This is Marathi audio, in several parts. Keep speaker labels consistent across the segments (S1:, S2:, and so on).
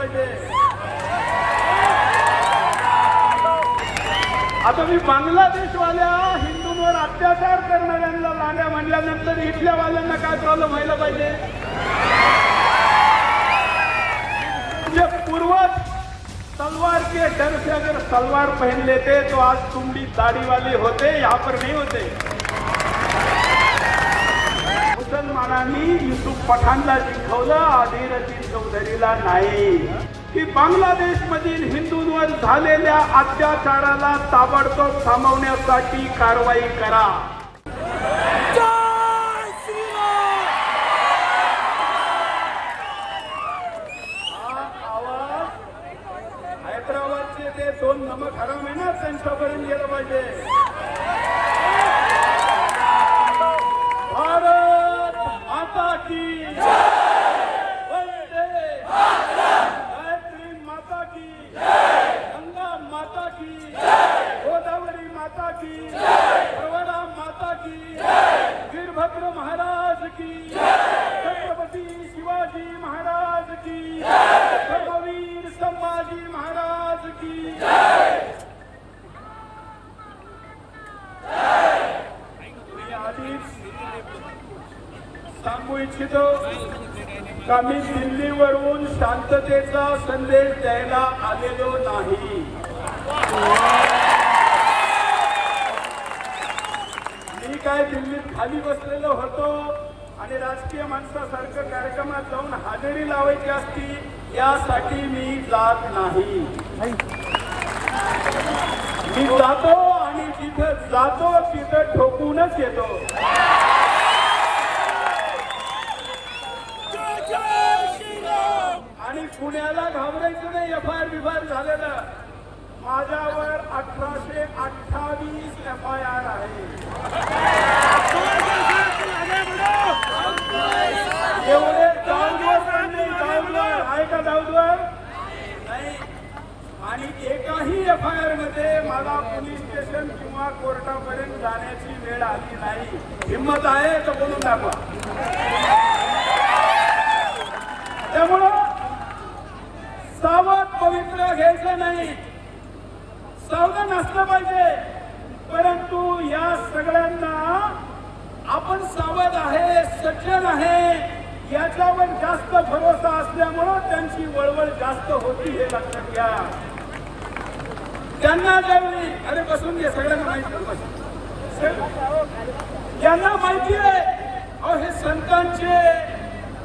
S1: पाहिजे. आता मी बांगलादेशवाल्या हिंदूंवर अत्याचार करणाऱ्यांना लांड्या म्हणल्यानंतर इथल्या वाल्यांना काय प्रॉब्लेम व्हायला पाहिजे? जे पूर्वज तलवार के डर से अगर तलवार पहन लेते तो आज तुम भी दाढ़ी वाले होते यहाँ पर नहीं होते। मुसलमानांनी युसुफ पठाणला जिंकवलं आधीर चौधरीला नाही. की बांगलादेश मधील हिंदूंवर झालेल्या अत्याचाराला ताबडतोब थांबवण्यासाठी कारवाई करा. आवाज हैदराबादचे ते दोन नमक हराम आहे ना त्यांच्यापर्यंत गेलं पाहिजे भारत माता की वंदे गायत्री माता की गंगा माता की गोदावरी माता की प्रवरा माता की वीरभद्र महाराज की छत्रपती शिवाजी महाराज की धर्मवीर संभाजी महाराज की मी आधीच सांगू इच्छितो. का मी दिल्लीवरून शांततेचा संदेश द्यायला आलेलो नाही? मी काय दिल्लीत खाली बसलेलो होतो आणि राजकीय माणसासारखं कार्यक्रमात जाऊन हजेरी लावायची असती यासाठी मी जात नाही. मी जातो आणि जिथं जातो तिथं ठोकूनच येतो आणि पुण्याला घाबरायचं नाही एफ आय आर बिफायर झालेलं. माझ्यावर अठराशे अठ्ठावीस एफ आय आर आहे एवढे आहे का डाऊनवर नाही. आणि एकाही एफ आय आरमध्ये मला पोलीस स्टेशन किंवा कोर्टापर्यंत जाण्याची वेळ आली नाही. हिंमत आहे तर बोलून दाखवा. त्यामुळं सावध पवित्र नाही. सावधान असलं पाहिजे. परंतु या सगळ्यांना आपण सावध आहे सज्जन आहे. याच्यावर जास्त भरोसा असल्यामुळं त्यांची वळवळ जास्त होती हे लक्षात घ्या. त्यांना ज्यावेळी अरे बसून घे सगळ्यांना माहिती यांना माहिती आहे. अहो हे संतांचे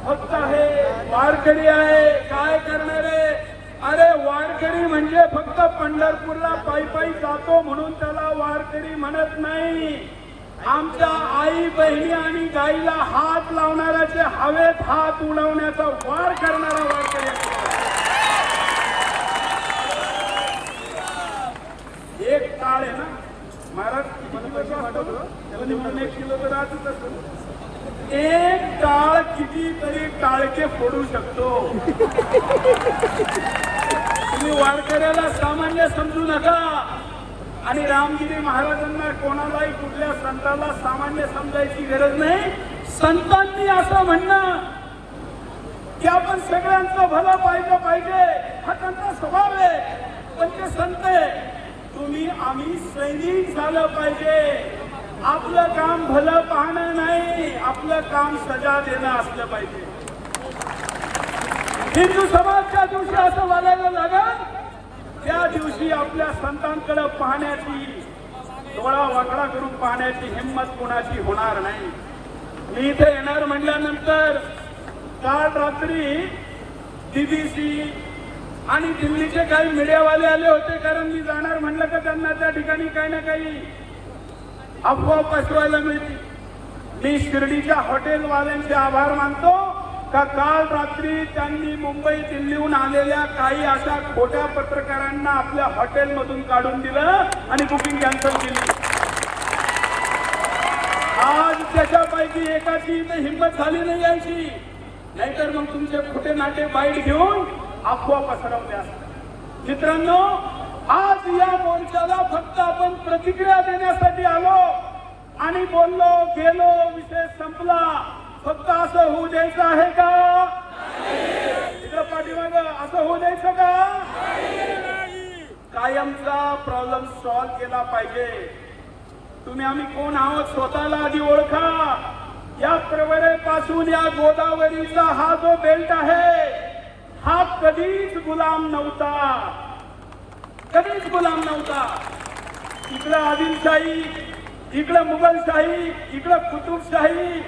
S1: भक्त आहे वारकरी आहे. काय करणार? वारकरी म्हणजे फक्त पंढरपूरला पायी पायी जातो म्हणून त्याला वारकरी म्हणत नाही. आमच्या आई बहिणी आणि गाईला हात लावणाऱ्याचे हवेत हात उडवण्याचा वार करणारा वारकरी एक काळ आहे ना. महाराज त्याला एक किलो तर राहतच असतं एक टाळ कितीतरी टाळके फोडू शकतो तुम्ही वारकऱ्याला सामान्य समजू नका. आणि रामगिरी महाराजांना कोणालाही कुठल्या संताला सामान्य समजायची गरज नाही. संतांनी असं म्हणणं की आपण सगळ्यांचं भलं पाहिजे पाहिजे. हा त्यांचा स्वभाव आहे. पण ते संत आहे. तुम्ही आम्ही सैनिक झालं पाहिजे. आपलं काम भलं पाहणं नाही. आपलं काम सजा देणं असलं पाहिजे. हिंदू समाजच्या दिवशी असं वागायला लागत दिवशी आपल्या संतांकडे पाहण्याची डोळा वाकडा करून पाहण्याची हिंमत कोणाची होणार नाही. मी इथे येणार म्हटल्यानंतर काल रात्री बीबीसी आणि दिल्लीचे काही मीडियावाले आले होते कारण मी जाणार म्हणलं का त्यांना त्या ठिकाणी काही ना काही अफवा पसरवायला मिळते मी शिर्डीच्या हॉटेलवाल्यांचे आभार मानतो. तर काल रात्री त्यांनी मुंबई दिल्लीहून आलेल्या काही अशा खोट्या पत्रकारांना आपल्या हॉटेलमधून काढून दिलं आणि बुकिंग कॅन्सल केली. आज त्याच्यापैकी एकाची तर हिंमत झाली नाही यायची नाहीतर मग तुमचे खोटे नाटे बाईट घेऊन अफवा पसरवल्या. मित्रांनो आज या मोर्चाला फक्त आपण प्रतिक्रिया देण्यासाठी आलो आणि बोललो गेलो विषय संपला. फक्त असं होऊ द्यायचं आहे का? इकडं पाठीमाग असं होऊ द्यायचं का? कायमचा प्रॉब्लेम सॉल्व्ह केला पाहिजे. तुम्ही आम्ही कोण आहोत स्वतःला आधी ओळखा. या प्रवरेपासून या गोदावरीचा हा जो बेल्ट आहे हा कधीच गुलाम नव्हता. कधीच गुलाम नव्हता. इकडं आदिलशाही इकडं मुघलशाही इकडं कुतुबशाही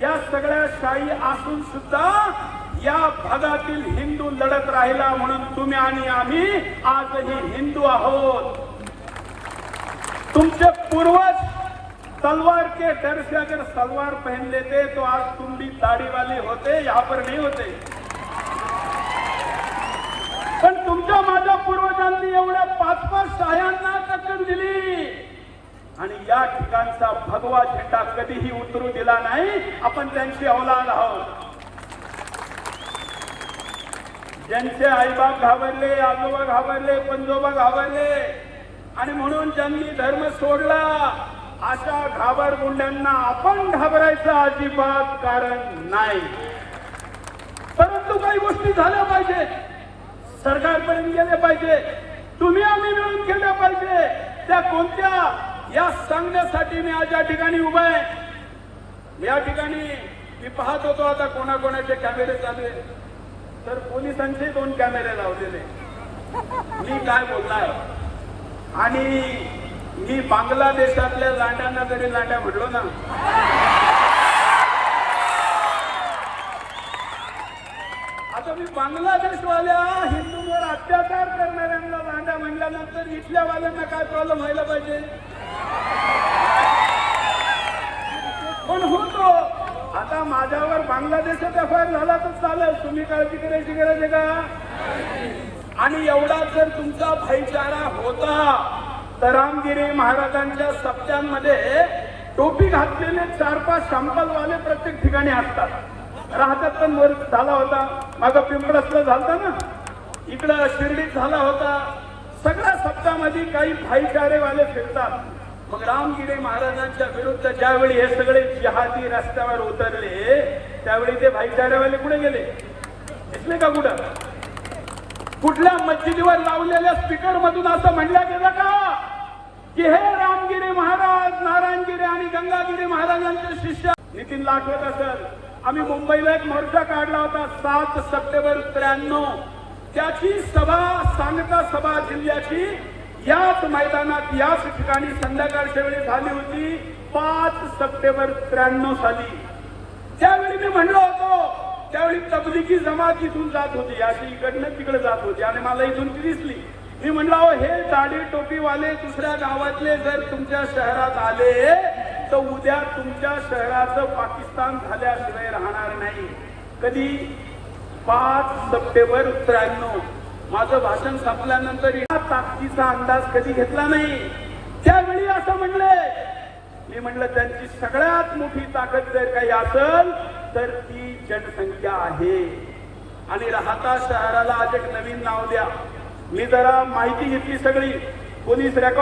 S1: या सगळ्या शाही असून सुद्धा या भागातील हिंदू लढत राहिला म्हणून तुम्ही आणि आम्ही आजही हिंदू आहोत. तुमचे पूर्वज तलवार के डर से अगर सलवार पहन लेते तो आज तुम भी दाढ़ी वाले होते यहाँ पर नहीं होते. पण तुमच्या माझ्या पूर्वजांनी एवढ्या पाच पाच शाह्यांना टक्कन दिली. आणि या ठिकाणचा भगवा झेंडा कधीही उतरू दिला नाही. आपण त्यांची औलाद आहोत. ज्यांचे आईबाप घाबरले आजोबा घाबरले पंजोबा घाबरले आणि म्हणून ज्यांनी धर्म सोडला अशा घाबर गुंड्यांना आपण घाबरायचं अजिबात कारण नाही. परंतु काही गोष्टी झाल्या पाहिजेत सरकारपर्यंत गेले पाहिजे. तुम्ही आम्ही मिळून केल्या पाहिजे. त्या कोणत्या या सांगण्यासाठी मी आज या ठिकाणी उभा आहे. या ठिकाणी मी पाहत होतो आता कोणाकोणाचे कॅमेरे चालू तर पोलिसांचे दोन कॅमेरे लावलेले मी काय बोलणार? आणि मी बांगलादेशातल्या लांड्यांना जरी लांड्या म्हटलो ना आता मी बांगलादेशवाल्या हिंदूंवर अत्याचार करणाऱ्यांना लांड्या म्हणल्यानंतर इथल्या वाल्यांना काय प्रॉब्लेम व्हायला पाहिजे? पण होतो आता माझ्यावर बांगलादेशात एफ आय झाला तर चालेल. तुम्ही काळजी करायची गरज आहे का आणि एवढा जर तुमचा भाईचारा होता तर रामगिरी महाराजांच्या सप्त्यांमध्ये टोपी घातलेले चार पाच शंपलवाले प्रत्येक ठिकाणी असतात. राहतात पण वर झाला होता. माग पिंपळसला झालता ना? इकडं शिर्डीत झाला होता. सगळ्या सप्तामध्ये काही भाईचारेवाले फिरतात. मग रामगिरे महाराजांच्या विरुद्ध ज्यावेळी हे सगळे जहादी रस्त्यावर उतरले त्यावेळी ते भाईचारेवाले कुठे गेले? दिसले का कुठं? कुठल्या मस्जिदीवर लावलेल्या स्पीकर मधून असं म्हणलं गेलं का? की हे रामगिरे महाराज नारायणगिरे आणि गंगागिरे महाराजांचे शिष्य नितीन आठवत असेल. आम्ही मुंबईला एक मोर्चा काढला होता सात सप्टेंबर त्र्याण्णव. त्याची सभा सांगता सभा जिल्ह्याची याच मैदानात याच ठिकाणी संध्याकाळच्या वेळी झाली होती. पाच सप्टेंबर त्र्याण्णव साली. त्यावेळी मी म्हणलो होतो त्यावेळी तबलिकी जमात इथून जात होती. अशी इकडनं तिकडे जात होती आणि मला इथून ती दिसली. मी म्हणलं हे दाढी टोपीवाले दुसऱ्या गावातले जर तुमच्या शहरात आले तर उद्या तुमच्या शहराचं पाकिस्तान झाल्याशिवाय राहणार नाही. कधी? पाच सप्टेंबर त्र्याण्णव. माझं भाषण संपल्यानंतर या ताकदीचा अंदाज कधी घेतला नाही. त्यावेळी असं म्हणले मी म्हणलं त्यांची सगळ्यात मोठी ताकद जर काही असेल तर ती जनसंख्या आहे. आणि राहता शहराला आज एक नवीन नाव द्या. मी जरा माहिती घेतली सगळी. Police record